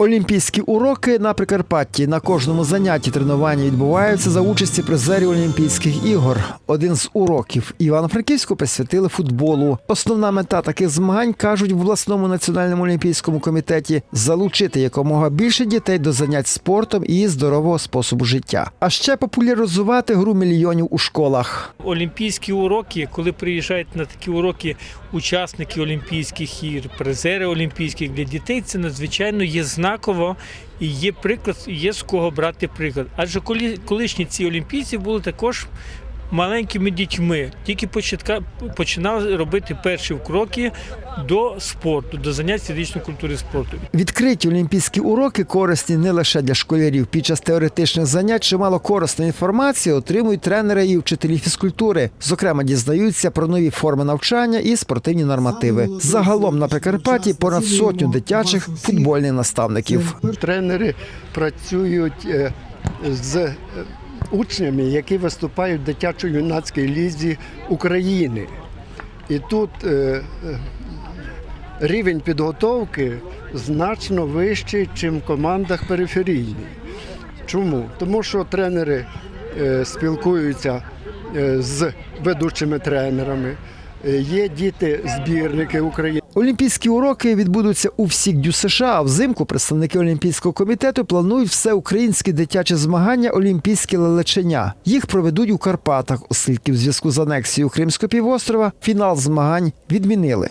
Олімпійські уроки на Прикарпатті на кожному занятті тренування відбуваються за участі призерів Олімпійських ігор. Один з уроків Івано-Франківську присвятили футболу. Основна мета таких змагань кажуть в обласному національному олімпійському комітеті залучити якомога більше дітей до занять спортом і здорового способу життя, а ще популяризувати гру мільйонів у школах. Олімпійські уроки, коли приїжджають на такі уроки учасники Олімпійських ігор, призери Олімпійських для дітей, це надзвичайно є знаково і є приклад, є з кого брати приклад. Адже колишні ці олімпійці були також. Маленькими дітьми тільки початка починали робити перші кроки до спорту, до занять фізичної культури спорту. Відкриті олімпійські уроки корисні не лише для школярів. Під час теоретичних занять чимало корисної інформації отримують тренери і вчителі фізкультури. Зокрема, дізнаються про нові форми навчання і спортивні нормативи. Загалом на Прикарпатті понад сотню дитячих футбольних наставників. Тренери працюють е, з е, учнями, які виступають в дитячо-юнацькій лізі України. І тут е, е, рівень підготовки значно вищий, ніж в командах периферійних. Чому? Тому що тренери е, спілкуються е, з ведучими тренерами. Е, Є діти-збірники України. Олімпійські уроки відбудуться у всіх дю США. А взимку представники Олімпійського комітету планують всеукраїнські дитячі змагання Олімпійське лелечення. Їх проведуть у Карпатах, оскільки в зв'язку з анексією Кримського півострова фінал змагань відмінили.